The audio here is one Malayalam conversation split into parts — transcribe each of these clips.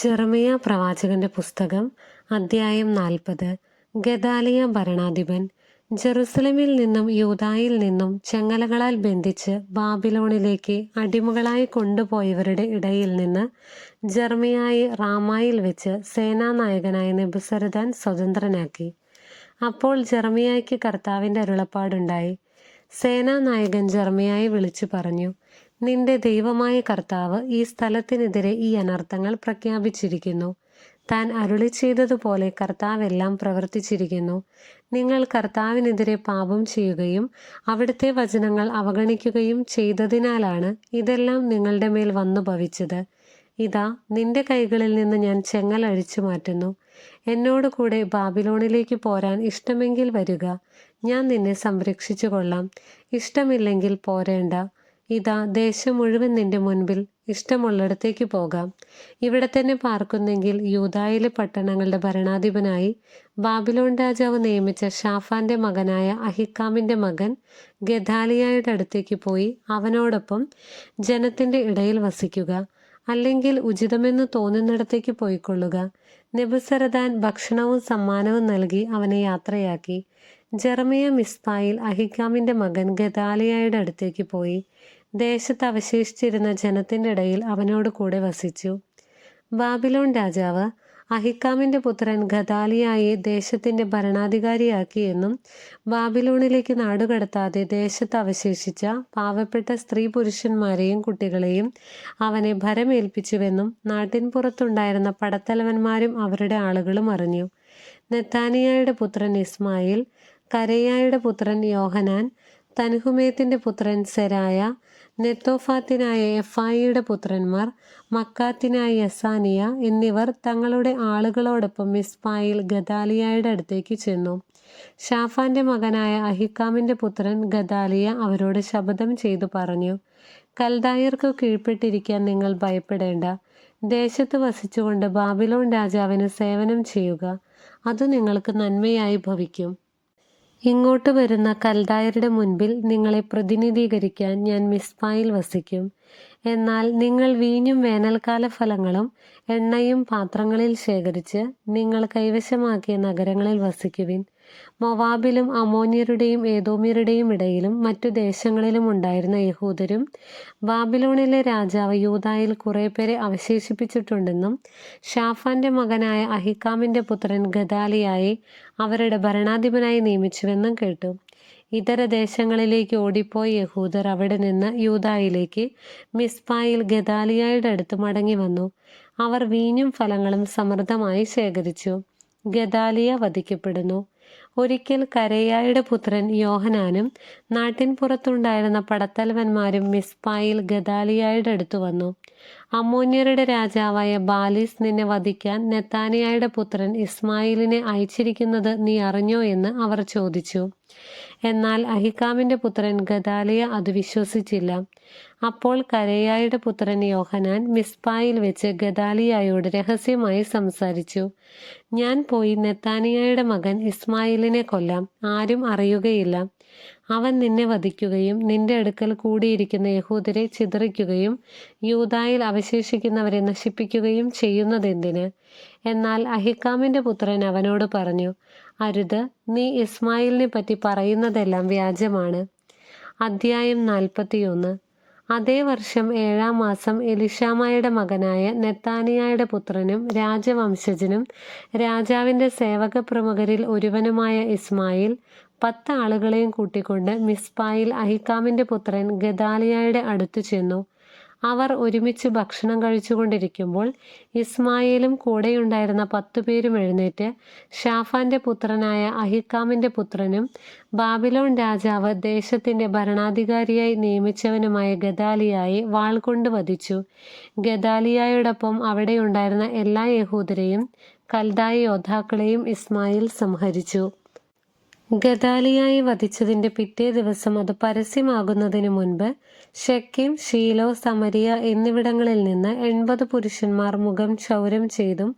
ചെറമിയ പ്രവാചകന്റെ പുസ്തകം അദ്ധ്യായം നാൽപ്പത് ഗദാലിയ ഭരണാധിപൻ. ജെറുസലമിൽ നിന്നും യൂതായിൽ നിന്നും ചെങ്ങലകളാൽ ബന്ധിച്ച് ബാബിലോണിലേക്ക് അടിമകളായി കൊണ്ടുപോയവരുടെ ഇടയിൽ നിന്ന് ജർമിയായി റാമായിൽ വെച്ച് സേനാനായകനായ നെബുസരദാൻ സ്വതന്ത്രനാക്കി. അപ്പോൾ ജർമിയായ്ക്ക് കർത്താവിന്റെ അരുളപ്പാടുണ്ടായി സേനാനായകൻ ജർമ്മയായി വിളിച്ചു പറഞ്ഞു നിന്റെ ദൈവമായ കർത്താവ് ഈ സ്ഥലത്തിനെതിരെ ഈ അനർത്ഥങ്ങൾ പ്രഖ്യാപിച്ചിരിക്കുന്നു. താൻ അരുളി ചെയ്തതുപോലെ കർത്താവെല്ലാം പ്രവർത്തിച്ചിരിക്കുന്നു. നിങ്ങൾ കർത്താവിനെതിരെ പാപം ചെയ്യുകയും അവിടുത്തെ വചനങ്ങൾ അവഗണിക്കുകയും ചെയ്തതിനാലാണ് ഇതെല്ലാം നിങ്ങളുടെ മേൽ വന്നു ഭവിച്ചത് ഇതാ നിന്റെ കൈകളിൽ നിന്ന് ഞാൻ ചെങ്ങൽ അഴിച്ചു മാറ്റുന്നു. എന്നോട് കൂടെ ബാബിലോണിലേക്ക് പോരാൻ ഇഷ്ടമെങ്കിൽ വരിക. ഞാൻ നിന്നെ സംരക്ഷിച്ചു കൊള്ളാം. ഇഷ്ടമില്ലെങ്കിൽ പോരേണ്ട. ഇതാ ദേശം മുഴുവൻ നിന്റെ മുൻപിൽ ഇഷ്ടമുള്ളിടത്തേക്ക് പോകാം. ഇവിടെ തന്നെ പാർക്കുന്നെങ്കിൽ യൂതായിലെ പട്ടണങ്ങളുടെ ഭരണാധിപനായി ബാബിലോൺ രാജാവ് നിയമിച്ച ഷാഫാന്റെ മകനായ അഹിക്കാമിന്റെ മകൻ ഗദാലിയായുടെ അടുത്തേക്ക് പോയി അവനോടൊപ്പം ജനത്തിന്റെ ഇടയിൽ വസിക്കുക. അല്ലെങ്കിൽ ഉചിതമെന്ന് തോന്നുന്നിടത്തേക്ക് പോയിക്കൊള്ളുക. നെബുസരദാൻ ഭക്ഷണവും സമ്മാനവും നൽകി അവനെ യാത്രയാക്കി. ജെറമിയ മിസ്പായിൽ അഹിക്കാമിന്റെ മകൻ ഗദാലിയായുടെ അടുത്തേക്ക് പോയി. ദേശത്ത് അവശേഷിച്ചിരുന്ന ജനത്തിന്റെ ഇടയിൽ അവനോട് കൂടെ വസിച്ചു. ബാബിലോൺ രാജാവ് അഹിക്കാമിന്റെ പുത്രൻ ഗദാലിയായെ ദേശത്തിന്റെ ഭരണാധികാരിയാക്കിയെന്നും ബാബിലോണിലേക്ക് നാടുകടത്താതെ ദേശത്ത് അവശേഷിച്ച പാവപ്പെട്ട സ്ത്രീ പുരുഷന്മാരെയും കുട്ടികളെയും അവനെ ഭരമേൽപ്പിച്ചുവെന്നും നാട്ടിൻ പുറത്തുണ്ടായിരുന്ന പടത്തലവന്മാരും അവരുടെ ആളുകളും അറിഞ്ഞു. നെത്താനിയായുടെ പുത്രൻ ഇസ്മായിൽ കരയായുടെ പുത്രൻ യോഹനാൻ തൻഹുമേത്തിന്റെ പുത്രൻ സെരായ നെത്തോഫാത്തിനായ എഫായിയുടെ പുത്രന്മാർ മക്കാത്തിനായ യസാനിയ എന്നിവർ തങ്ങളുടെ ആളുകളോടൊപ്പം മിസ്പായിൽ ഗദാലിയയുടെ അടുത്തേക്ക് ചെന്നു. ഷാഫാന്റെ മകനായ അഹിക്കാമിന്റെ പുത്രൻ ഗദാലിയ അവരോട് ശപഥം ചെയ്തു പറഞ്ഞു കൽദായർക്ക് കീഴ്പ്പെട്ടിരിക്കാൻ നിങ്ങൾ ഭയപ്പെടേണ്ട. ദേശത്ത് വസിച്ചുകൊണ്ട് ബാബിലോൺ രാജാവിന് സേവനം ചെയ്യുക. അത് നിങ്ങൾക്ക് നന്മയായി ഭവിക്കും. ഇങ്ങോട്ട് വരുന്ന കൽദായരുടെ മുൻപിൽ നിങ്ങളെ പ്രതിനിധീകരിക്കാൻ ഞാൻ മിസ്പായിൽ വസിക്കും. എന്നാൽ നിങ്ങൾ വീഞ്ഞും വേനൽക്കാല ഫലങ്ങളും എണ്ണയും പാത്രങ്ങളിൽ ശേഖരിച്ച് നിങ്ങൾ കൈവശമാക്കിയ നഗരങ്ങളിൽ വസിക്കുവിൻ. മൊവാബിലും അമോന്യരുടെയും ഏതോമ്യരുടെയും ഇടയിലും മറ്റു ദേശങ്ങളിലും ഉണ്ടായിരുന്ന യഹൂദരും ബാബിലോണിലെ രാജാവ് യൂതായിൽ കുറെ പേരെ അവശേഷിപ്പിച്ചിട്ടുണ്ടെന്നും ഷാഫാന്റെ മകനായ അഹിക്കാമിന്റെ പുത്രൻ ഗദാലിയായി അവരുടെ ഭരണാധിപനായി നിയമിച്ചുവെന്നും കേട്ടു. ഇതര ദേശങ്ങളിലേക്ക് ഓടിപ്പോയ യഹൂദർ അവിടെ നിന്ന് യൂതായിലേക്ക് മിസ്പായിൽ ഗദാലിയായുടെ അടുത്ത് മടങ്ങി വന്നു. അവർ വീഞ്ഞും ഫലങ്ങളും സമൃദ്ധമായി ശേഖരിച്ചു. ഗദാലിയ വധിക്കപ്പെടുന്നു. ഒരിക്കൽ കരയായുടെ പുത്രൻ യോഹനാനും നാട്ടിൻ പുറത്തുണ്ടായിരുന്ന പടത്തലവന്മാരും മിസ്പായിൽ ഗദാലിയായുടെ അടുത്ത് വന്നു. അമോന്യരുടെ രാജാവായ ബാലിസ് നിന്നെ വധിക്കാൻ നെത്താനിയായുടെ പുത്രൻ ഇസ്മായിലിനെ അയച്ചിരിക്കുന്നത് നീ അറിഞ്ഞോ എന്ന് അവർ ചോദിച്ചു. എന്നാൽ അഹിക്കാമിന്റെ പുത്രൻ ഗദാലിയ അത് വിശ്വസിച്ചില്ല. അപ്പോൾ കരയായുടെ പുത്രൻ യോഹനാൻ മിസ്പായിൽ വെച്ച് ഗദാലിയായോട് രഹസ്യമായി സംസാരിച്ചു. ഞാൻ പോയി നെത്താനിയായുടെ മകൻ ഇസ്മായിലിനെ കൊല്ലാം. ആരും അറിയുകയില്ല. അവൻ നിന്നെ വധിക്കുകയും നിന്റെ അടുക്കൽ കൂടിയിരിക്കുന്ന യഹൂദരെ ചിതറിക്കുകയും യൂതായിൽ അവശേഷിക്കുന്നവരെ നശിപ്പിക്കുകയും ചെയ്യുന്നതെന്തിന്? എന്നാൽ അഹിക്കാമിന്റെ പുത്രൻ അവനോട് പറഞ്ഞു അരുത് നീ ഇസ്മായിലിനെ പറ്റി പറയുന്നതെല്ലാം വ്യാജമാണ്. അധ്യായം നാൽപ്പത്തിയൊന്ന്. അതേ വർഷം ഏഴാം മാസം എലിഷാമായുടെ മകനായ നെത്താനിയായുടെ പുത്രനും രാജവംശജനും രാജാവിന്റെ സേവക പ്രമുഖരിൽ ഒരുവനുമായ ഇസ്മായിൽ പത്ത് ആളുകളെയും കൂട്ടിക്കൊണ്ട് മിസ്പായിൽ അഹിക്കാമിന്റെ പുത്രൻ ഗദാലിയായുടെ അടുത്തു ചെന്നു. അവർ ഒരുമിച്ച് ഭക്ഷണം കഴിച്ചുകൊണ്ടിരിക്കുമ്പോൾ ഇസ്മായിലും കൂടെയുണ്ടായിരുന്ന പത്തു പേരും എഴുന്നേറ്റ് ഷാഫാന്റെ പുത്രനായ അഹിക്കാമിന്റെ പുത്രനും ബാബിലോൺ രാജാവ് ദേശത്തിന്റെ ഭരണാധികാരിയായി നിയമിച്ചവനുമായ ഗദാലിയായി വാൾ കൊണ്ട് വധിച്ചു. ഗദാലിയായോടൊപ്പം അവിടെയുണ്ടായിരുന്ന എല്ലാ യഹൂദരെയും കൽദായ യോദ്ധാക്കളെയും ഇസ്മായിൽ സംഹരിച്ചു. ഗദാലിയായി വധിച്ചതിന്റെ പിറ്റേ ദിവസം അത് പരസ്യമാകുന്നതിന് മുൻപ് ഷെക്കിം ഷീലോ സമരിയ എന്നിവിടങ്ങളിൽ നിന്ന് എൺപത് പുരുഷന്മാർ മുഖം ക്ഷൗരം ചെയ്തും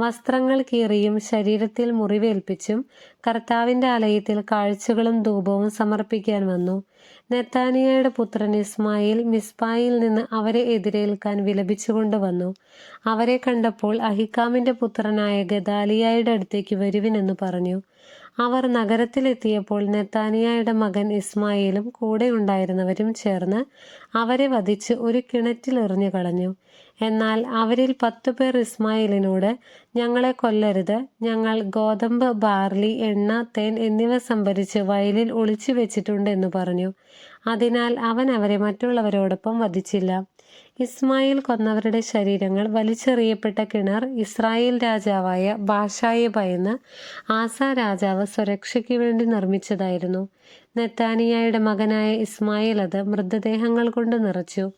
വസ്ത്രങ്ങൾ കീറിയും ശരീരത്തിൽ മുറിവേൽപ്പിച്ചും കർത്താവിന്റെ ആലയത്തിൽ കാഴ്ചകളും ധൂപവും സമർപ്പിക്കാൻ വന്നു. നെത്താനിയയുടെ പുത്രൻ ഇസ്മായിൽ മിസ്ബായിൽ നിന്ന് അവരെ എതിരേൽക്കാൻ വിലപിച്ചുകൊണ്ട് വന്നു. അവരെ കണ്ടപ്പോൾ അഹിക്കാമിന്റെ പുത്രനായ ഗദാലിയായുടെ അടുത്തേക്ക് വരുവിനെന്ന് പറഞ്ഞു. അവർ നഗരത്തിലെത്തിയപ്പോൾ നെത്താനിയായുടെ മകൻ ഇസ്മായിലും കൂടെ ഉണ്ടായിരുന്നവരും ചേർന്ന് അവരെ വധിച്ച് ഒരു കിണറ്റിൽ എറിഞ്ഞു കളഞ്ഞു. എന്നാൽ അവരിൽ പത്തു പേർ ഇസ്മായിലിനോട് ഞങ്ങളെ കൊല്ലരുത്. ഞങ്ങൾ ഗോതമ്പ് ബാർലി എണ്ണ തേൻ എന്നിവ സംഭരിച്ച് വയലിൽ ഒളിച്ചു വെച്ചിട്ടുണ്ട് എന്ന് പറഞ്ഞു. അതിനാൽ അവൻ അവരെ മറ്റുള്ളവരോടൊപ്പം വധിച്ചില്ല. ഇസ്മായിൽ കൊന്നവരുടെ ശരീരങ്ങൾ വലിച്ചെറിയപ്പെട്ട കിണർ ഇസ്രായേൽ രാജാവായ ബാഷായെ ഭയന്ന് ആസ രാജാവ് സുരക്ഷയ്ക്ക് വേണ്ടി നിർമ്മിച്ചതായിരുന്നു. നെത്താനിയായുടെ മകനായ ഇസ്മായിൽ അത് മൃതദേഹങ്ങൾ കൊണ്ട് നിറച്ചു.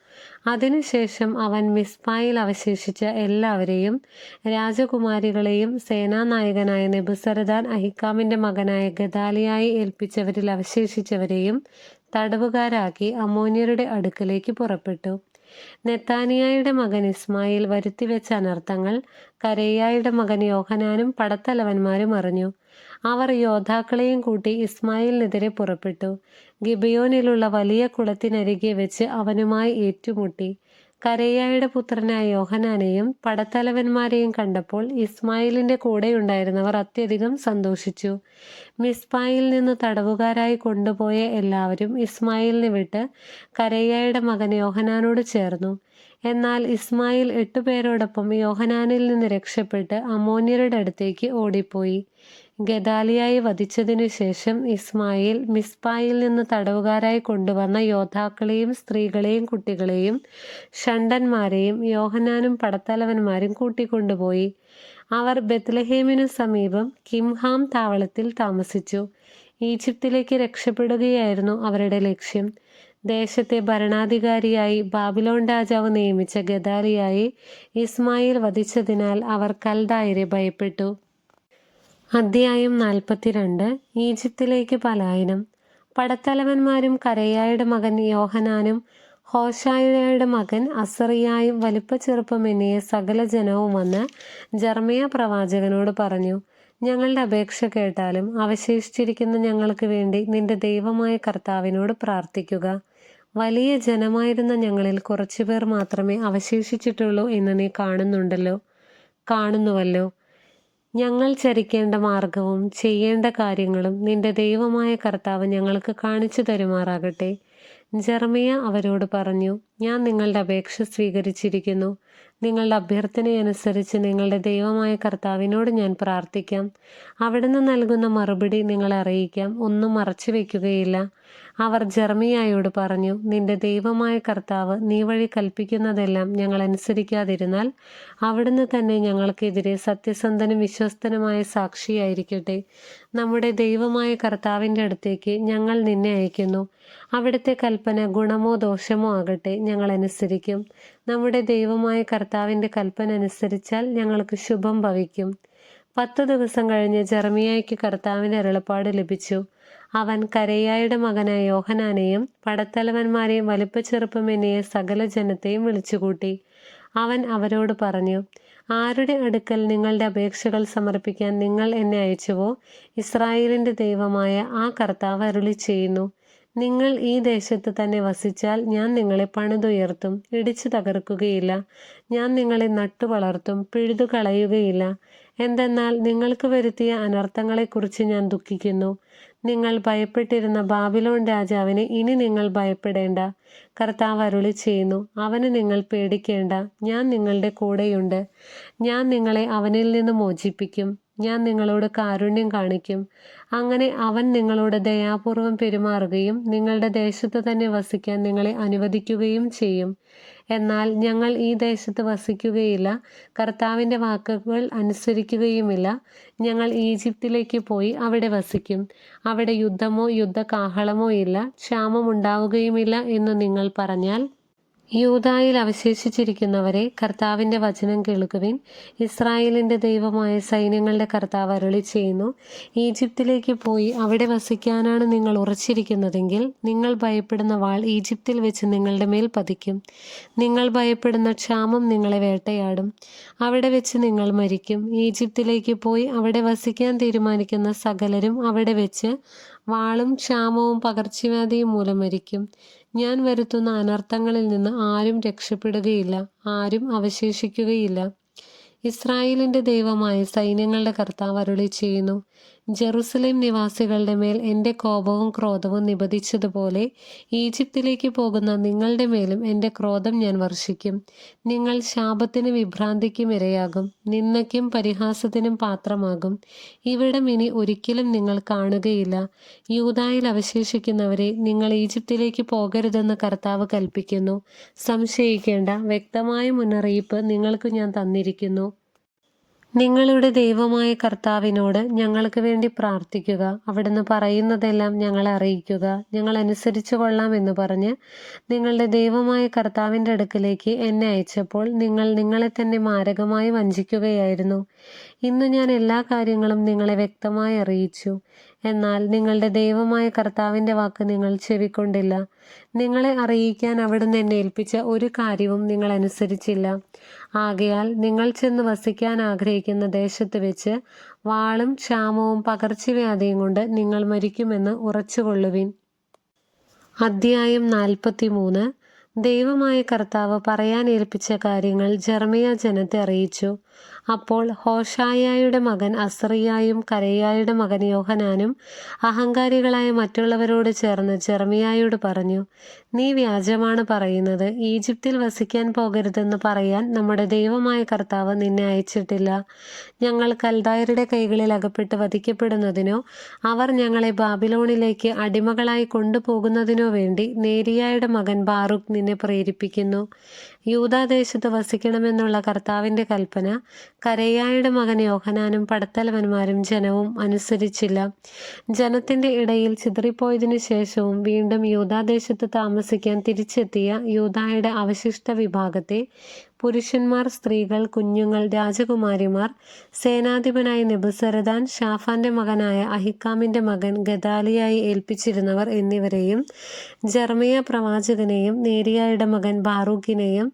അതിനുശേഷം അവൻ മിസ്പായിൽ അവശേഷിച്ച എല്ലാവരെയും രാജകുമാരികളെയും സേനാനായകനായ നെബുസരദാൻ അഹിക്കാമിന്റെ മകനായ ഗദാലിയായി ഏൽപ്പിച്ചവരിൽ അവശേഷിച്ചവരെയും തടവുകാരാക്കി അമോനിയരുടെ അടുക്കലേക്ക് പുറപ്പെട്ടു. നെത്താനിയായുടെ മകൻ ഇസ്മായിൽ വരുത്തിവെച്ച അനർത്ഥങ്ങൾ കരയ്യായുടെ മകൻ യോഹനാനും പടത്തലവന്മാരും അറിഞ്ഞു. അവർ യോദ്ധാക്കളെയും കൂട്ടി ഇസ്മായിലിനെതിരെ പുറപ്പെട്ടു. ഗിബിയോനിലുള്ള വലിയ കുളത്തിനരികെ വെച്ച് അവനുമായി ഏറ്റുമുട്ടി. കരയ്യായുടെ പുത്രനായ യോഹനാനെയും പടത്തലവന്മാരെയും കണ്ടപ്പോൾ ഇസ്മായിലിന്റെ കൂടെയുണ്ടായിരുന്നവർ അത്യധികം സന്തോഷിച്ചു. മിസ്പായിൽ നിന്ന് തടവുകാരായി കൊണ്ടുപോയ എല്ലാവരും ഇസ്മായിലിനെ വിട്ട് കരയ്യായുടെ മകൻ യോഹനാനോട് ചേർന്നു. എന്നാൽ ഇസ്മായിൽ എട്ടുപേരോടൊപ്പം യോഹനാനിൽ നിന്ന് രക്ഷപ്പെട്ട് അമോന്യരുടെ അടുത്തേക്ക് ഓടിപ്പോയി. ഗദാലിയായി വധിച്ചതിനു ശേഷം ഇസ്മായിൽ മിസ്പായിൽ നിന്ന് തടവുകാരായി കൊണ്ടുവന്ന യോദ്ധാക്കളെയും സ്ത്രീകളെയും കുട്ടികളെയും ഷണ്ടന്മാരെയും യോഹനാനും പടത്തലവന്മാരും കൂട്ടിക്കൊണ്ടുപോയി. അവർ ബത്ലഹേമിനു സമീപം കിംഹാം താവളത്തിൽ താമസിച്ചു. ഈജിപ്തിലേക്ക് രക്ഷപ്പെടുകയായിരുന്നു അവരുടെ ലക്ഷ്യം. ദേശത്തെ ഭരണാധികാരിയായി ബാബിലോൺ രാജാവ് നിയമിച്ച ഗദാലിയായി ഇസ്മായിൽ വധിച്ചതിനാൽ അവർ കൽദായരെ ഭയപ്പെട്ടു. അധ്യായം നാൽപ്പത്തിരണ്ട് ഈജിപ്തിലേക്ക് പലായനം. പടത്തലവന്മാരും കരയായുടെ മകൻ യോഹനാനും ഹോഷായയുടെ മകൻ അസറിയായും വലിപ്പ ചെറുപ്പം എന്നിയ സകല ജനവും വന്ന് ജർമിയ പ്രവാചകനോട് പറഞ്ഞു ഞങ്ങളുടെ അപേക്ഷ കേട്ടാലും അവശേഷിച്ചിരിക്കുന്ന ഞങ്ങൾക്ക് വേണ്ടി നിന്റെ ദൈവമായ കർത്താവിനോട് പ്രാർത്ഥിക്കുക. വലിയ ജനമായിരുന്ന ഞങ്ങളിൽ കുറച്ചുപേർ മാത്രമേ അവശേഷിച്ചിട്ടുള്ളൂ എന്ന് നീ കാണുന്നുണ്ടല്ലോ. കാണുന്നുവല്ലോ. ഞങ്ങൾ ചരിക്കേണ്ട മാർഗവും ചെയ്യേണ്ട കാര്യങ്ങളും നിന്റെ ദൈവമായ കർത്താവ് ഞങ്ങൾക്ക് കാണിച്ചു തരുമാറാകട്ടെ. ജർമിയ അവരോട് പറഞ്ഞു ഞാൻ നിങ്ങളുടെ അപേക്ഷ സ്വീകരിച്ചിരിക്കുന്നു. നിങ്ങളുടെ അഭ്യർത്ഥനയനുസരിച്ച് നിങ്ങളുടെ ദൈവമായ കർത്താവിനോട് ഞാൻ പ്രാർത്ഥിക്കാം. അവിടുന്ന് നൽകുന്ന മറുപടി നിങ്ങളെ അറിയിക്കാം. ഒന്നും മറച്ചു വയ്ക്കുകയില്ല അവർ ജർമിയായോട് പറഞ്ഞു നിന്റെ ദൈവമായ കർത്താവ് നീ വഴി കൽപ്പിക്കുന്നതെല്ലാം ഞങ്ങൾ അനുസരിക്കാതിരുന്നാൽ അവിടുന്ന് തന്നെ ഞങ്ങൾക്കെതിരെ സത്യസന്ധനും വിശ്വസ്തനുമായ സാക്ഷിയായിരിക്കട്ടെ. നമ്മുടെ ദൈവമായ കർത്താവിന്റെ അടുത്തേക്ക് ഞങ്ങൾ നിന്നെ അയക്കുന്നു. അവിടുത്തെ കൽപ്പന ഗുണമോ ദോഷമോ ആകട്ടെ ഞങ്ങൾ അനുസരിക്കും. നമ്മുടെ ദൈവമായ കർത്താവിന്റെ കൽപ്പന അനുസരിച്ചാൽ ഞങ്ങൾക്ക് ശുഭം ഭവിക്കും. പത്തു ദിവസം കഴിഞ്ഞ് ജർമിയായ്ക്ക് കർത്താവിന്റെ അരുളപ്പാട് ലഭിച്ചു. അവൻ കരയായുടെ മകനായ യോഹനാനെയും പടത്തലവന്മാരെയും വലിപ്പച്ചെറുപ്പം എന്നിയ സകല ജനത്തെയും വിളിച്ചുകൂട്ടി. അവൻ അവരോട് പറഞ്ഞു ആരുടെ അടുക്കൽ നിങ്ങളുടെ അപേക്ഷകൾ സമർപ്പിക്കാൻ നിങ്ങൾ എന്നെ അയച്ചുവോ? ഇസ്രായേലിന്റെ ദൈവമായ ആ കർത്താവ് അരുളി ചെയ്യുന്നു നിങ്ങൾ ഈ ദേശത്ത് തന്നെ വസിച്ചാൽ ഞാൻ നിങ്ങളെ പണിതുയർത്തും ഇടിച്ചു തകർക്കുകയില്ല. ഞാൻ നിങ്ങളെ നട്ടു വളർത്തും പിഴുതു കളയുകയില്ല എന്തെന്നാൽ നിങ്ങൾക്ക് വരുത്തിയ അനർത്ഥങ്ങളെക്കുറിച്ച് ഞാൻ ദുഃഖിക്കുന്നു. നിങ്ങൾ ഭയപ്പെട്ടിരുന്ന ബാബിലോൺ രാജാവിനെ ഇനി നിങ്ങൾ ഭയപ്പെടേണ്ട. കർത്താവ് അരുളി ചെയ്യുന്നു അവന് നിങ്ങൾ പേടിക്കേണ്ട. ഞാൻ നിങ്ങളുടെ കൂടെയുണ്ട്. ഞാൻ നിങ്ങളെ അവനിൽ നിന്ന് മോചിപ്പിക്കും. ഞാൻ നിങ്ങളോട് കാരുണ്യം കാണിക്കും. അങ്ങനെ അവൻ നിങ്ങളോട് ദയാപൂർവം പെരുമാറുകയും നിങ്ങളുടെ ദേശത്ത് തന്നെ വസിക്കാൻ നിങ്ങളെ അനുവദിക്കുകയും ചെയ്യും. എന്നാൽ ഞങ്ങൾ ഈ ദേശത്ത് വസിക്കുകയില്ല കർത്താവിന്റെ വാക്കുകൾ അനുസരിക്കുകയുമില്ല. ഞങ്ങൾ ഈജിപ്തിലേക്ക് പോയി അവിടെ വസിക്കും. അവിടെ യുദ്ധമോ യുദ്ധകാഹളമോ ഇല്ല ക്ഷാമമുണ്ടാവുകയുമില്ല എന്ന് നിങ്ങൾ പറഞ്ഞാൽ യൂദായിൽ അവശേഷിച്ചിരിക്കുന്നവരെ കർത്താവിന്റെ വചനം കേൾക്കുവിൻ. ഇസ്രായേലിന്റെ ദൈവമായ സൈന്യങ്ങളുടെ കർത്താവ് അരുളി ചെയ്യുന്നു ഈജിപ്തിലേക്ക് പോയി അവിടെ വസിക്കാനാണ് നിങ്ങൾ ഉറച്ചിരിക്കുന്നതെങ്കിൽ നിങ്ങൾ ഭയപ്പെടുന്ന വാൾ ഈജിപ്തിൽ വെച്ച് നിങ്ങളുടെ മേൽ പതിക്കും. നിങ്ങൾ ഭയപ്പെടുന്ന ക്ഷാമം നിങ്ങളെ വേട്ടയാടും. അവിടെ വെച്ച് നിങ്ങൾ മരിക്കും. ഈജിപ്തിലേക്ക് പോയി അവിടെ വസിക്കാൻ തീരുമാനിക്കുന്ന സകലരും അവിടെ വെച്ച് വാളും ക്ഷാമവും പകർച്ചവ്യാധിയും മൂലം മരിക്കും. ഞാൻ വരുത്തുന്ന അനർത്ഥങ്ങളിൽ നിന്ന് ആരും രക്ഷപ്പെടുകയില്ല ആരും അവശേഷിക്കുകയില്ല. ഇസ്രായേലിന്റെ ദൈവമായ സൈന്യങ്ങളുടെ കർത്താവ് അരുളി ചെയ്യുന്നു ജെറുസലേം നിവാസികളുടെ മേൽ എന്റെ കോപവും ക്രോധവും നിബദിച്ചതുപോലെ ഈജിപ്തിലേക്ക് പോകുന്ന നിങ്ങളുടെ മേലും എന്റെ ക്രോധം ഞാൻ വർഷിക്കും. നിങ്ങൾ ശാപത്തിന് വിഭ്രാന്തിക്കും ഇരയാകും. നിന്നയ്ക്കും പരിഹാസത്തിനും പാത്രമാകും. ഇവിടം ഇനി ഒരിക്കലും നിങ്ങൾ കാണുകയില്ല. യൂതായിൽ അവശേഷിക്കുന്നവരെ നിങ്ങൾ ഈജിപ്തിലേക്ക് പോകരുതെന്ന് കർത്താവ് കൽപ്പിക്കുന്നു. സംശയിക്കേണ്ട വ്യക്തമായ മുന്നറിയിപ്പ് നിങ്ങൾക്ക് ഞാൻ തന്നിരിക്കുന്നു. നിങ്ങളുടെ ദൈവമായ കർത്താവിനോട് ഞങ്ങൾക്ക് വേണ്ടി പ്രാർത്ഥിക്കുക. അവിടുന്ന് പറയുന്നതെല്ലാം ഞങ്ങളെ അറിയിക്കുക. ഞങ്ങൾ അനുസരിച്ചു കൊള്ളാം എന്ന് പറഞ്ഞ് നിങ്ങളുടെ ദൈവമായ കർത്താവിന്റെ അടുക്കിലേക്ക് എന്നെ അയച്ചപ്പോൾ നിങ്ങൾ നിങ്ങളെ തന്നെ മാരകമായി വഞ്ചിക്കുകയായിരുന്നു. ഇന്ന് ഞാൻ എല്ലാ കാര്യങ്ങളും നിങ്ങളെ വ്യക്തമായി അറിയിച്ചു. എന്നാൽ നിങ്ങളുടെ ദൈവമായ കർത്താവിന്റെ വാക്ക് നിങ്ങൾ ചെവിക്കൊണ്ടില്ല. നിങ്ങളെ അറിയിക്കാൻ അവിടുന്ന് എന്നെ ഏൽപ്പിച്ച ഒരു കാര്യവും നിങ്ങൾ അനുസരിച്ചില്ല. ആകയാൽ നിങ്ങൾ ചെന്ന് വസിക്കാൻ ആഗ്രഹിക്കുന്ന ദേശത്ത് വെച്ച് വാളും ക്ഷാമവും പകർച്ചവ്യാധിയും കൊണ്ട് നിങ്ങൾ മരിക്കുമെന്ന് ഉറച്ചുകൊള്ളുവിൻ. അദ്ധ്യായം നാൽപ്പത്തി മൂന്ന് ദൈവമായ കർത്താവ് പറയാൻ ഏൽപ്പിച്ച കാര്യങ്ങൾ ജർമിയ ജനത്തെ അറിയിച്ചു. അപ്പോൾ ഹോഷായയുടെ മകൻ അസ്രിയായും കരയായുടെ മകൻ യോഹനാനും അഹങ്കാരികളായ മറ്റുള്ളവരോട് ചേർന്ന് ജെർമിയായോട് പറഞ്ഞു നീ വ്യാജമാണ് പറയുന്നത്. ഈജിപ്തിൽ വസിക്കാൻ പോകരുതെന്ന് പറയാൻ നമ്മുടെ ദൈവമായ കർത്താവ് നിന്നെ അയച്ചിട്ടില്ല. ഞങ്ങൾ കൽദായരുടെ കൈകളിൽ അകപ്പെട്ട് വധിക്കപ്പെടുന്നതിനോ അവർ ഞങ്ങളെ ബാബിലോണിലേക്ക് അടിമകളായി കൊണ്ടുപോകുന്നതിനോ വേണ്ടി നേരിയായുടെ മകൻ ബാറുഖ് നിന്നെ പ്രേരിപ്പിക്കുന്നു. യൂതാദേശത്ത് വസിക്കണമെന്നുള്ള കർത്താവിന്റെ കൽപ്പന കരയായുടെ മകൻ യോഹനാനും പടത്തലവന്മാരും ജനവും അനുസരിച്ചില്ല. ജനത്തിന്റെ ഇടയിൽ ചിതറിപ്പോയതിനു ശേഷവും വീണ്ടും യൂതാദേശത്ത് താമസിക്കാൻ തിരിച്ചെത്തിയ യൂതായുടെ അവശിഷ്ട വിഭാഗത്തെ പുരുഷന്മാർ സ്ത്രീകൾ കുഞ്ഞുങ്ങൾ രാജകുമാരിമാർ സേനാധിപനായ നെബുസരദാൻ ഷാഫാന്റെ മകനായ അഹിക്കാമിന്റെ മകൻ ഗദാലിയായി ഏൽപ്പിച്ചിരുന്നവർ എന്നിവരെയും ജർമിയ പ്രവാചകനെയും നേരിയായുടെ മകൻ ബാറൂഖിനെയും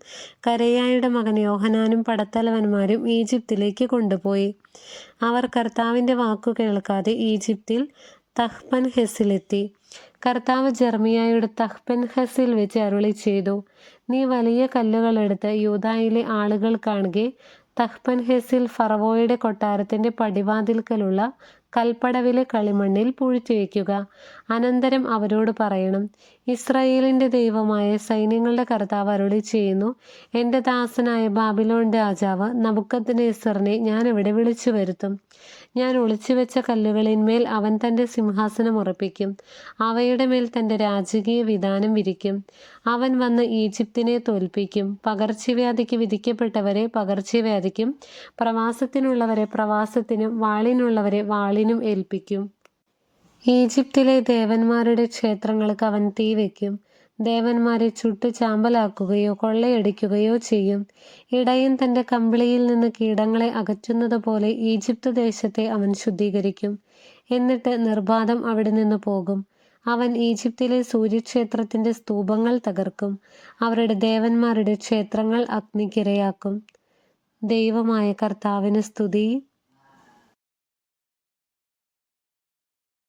കരയായുടെ മകൻ യോഹനാനും പടത്തലവന്മാരും ഈജിപ്തിലേക്ക് കൊണ്ടുപോയി. അവർ കർത്താവിന്റെ വാക്കു കേൾക്കാതെ ഈജിപ്തിൽ തഹ്പൻ ഹെസിലെത്തി. കർത്താവ് ജർമിയായുടെ തഹ്പൻ ഹസിൽ വെച്ച് അരുളി ചെയ്തു നീ വലിയ കല്ലുകളെടുത്ത് യൂതായിലെ ആളുകൾ കാണുകെ. തഹ്പൻഹെസിൽ ഫറവോയുടെ കൊട്ടാരത്തിന്റെ പടിവാതിൽക്കലുള്ള കൽപ്പടവിലെ കളിമണ്ണിൽ പൂഴ്ത്തി വയ്ക്കുക. അനന്തരം അവരോട് പറയണം ഇസ്രയേലിന്റെ ദൈവമായ സൈന്യങ്ങളുടെ കർത്താവ് അരുളി ചെയ്യുന്നു എന്റെ ദാസനായ ബാബിലോൺ രാജാവ് നബുക്കദ്നേസറിനെ ഞാൻ ഇവിടെ വിളിച്ചു വരുത്തും. ഞാൻ ഒളിച്ചുവെച്ച കല്ലുകളിന്മേൽ അവൻ തന്റെ സിംഹാസനം ഉറപ്പിക്കും അവയുടെ മേൽ തന്റെ രാജകീയ വിധാനം വിരിക്കും. അവൻ വന്ന് ഈജിപ്തിനെ തോൽപ്പിക്കും പകർച്ചവ്യാധിക്ക് വിധിക്കപ്പെട്ടവരെ പകർച്ചവ്യാധിക്കും പ്രവാസത്തിനുള്ളവരെ പ്രവാസത്തിനും വാളിനുള്ളവരെ വാളിനും ഏൽപ്പിക്കും. ഈജിപ്തിലെ ദേവന്മാരുടെ ക്ഷേത്രങ്ങൾക്ക് അവൻ തീ വയ്ക്കും ദേവന്മാരെ ചുട്ടു ചാമ്പലാക്കുകയോ കൊള്ളയടിക്കുകയോ ചെയ്യും. ഇടയൻ തന്റെ കമ്പിളിയിൽ നിന്ന് കീടങ്ങളെ അകറ്റുന്നത് പോലെ ഈജിപ്ത് ദേശത്തെ അവൻ ശുദ്ധീകരിക്കും. എന്നിട്ട് നിർബാധം അവിടെ നിന്ന് പോകും. അവൻ ഈജിപ്തിലെ സൂര്യക്ഷേത്രത്തിന്റെ സ്തൂപങ്ങൾ തകർക്കും. അവരുടെ ദേവന്മാരുടെ ക്ഷേത്രങ്ങൾ അഗ്നിക്കിരയാക്കും. ദൈവമായ കർത്താവിന് സ്തുതി.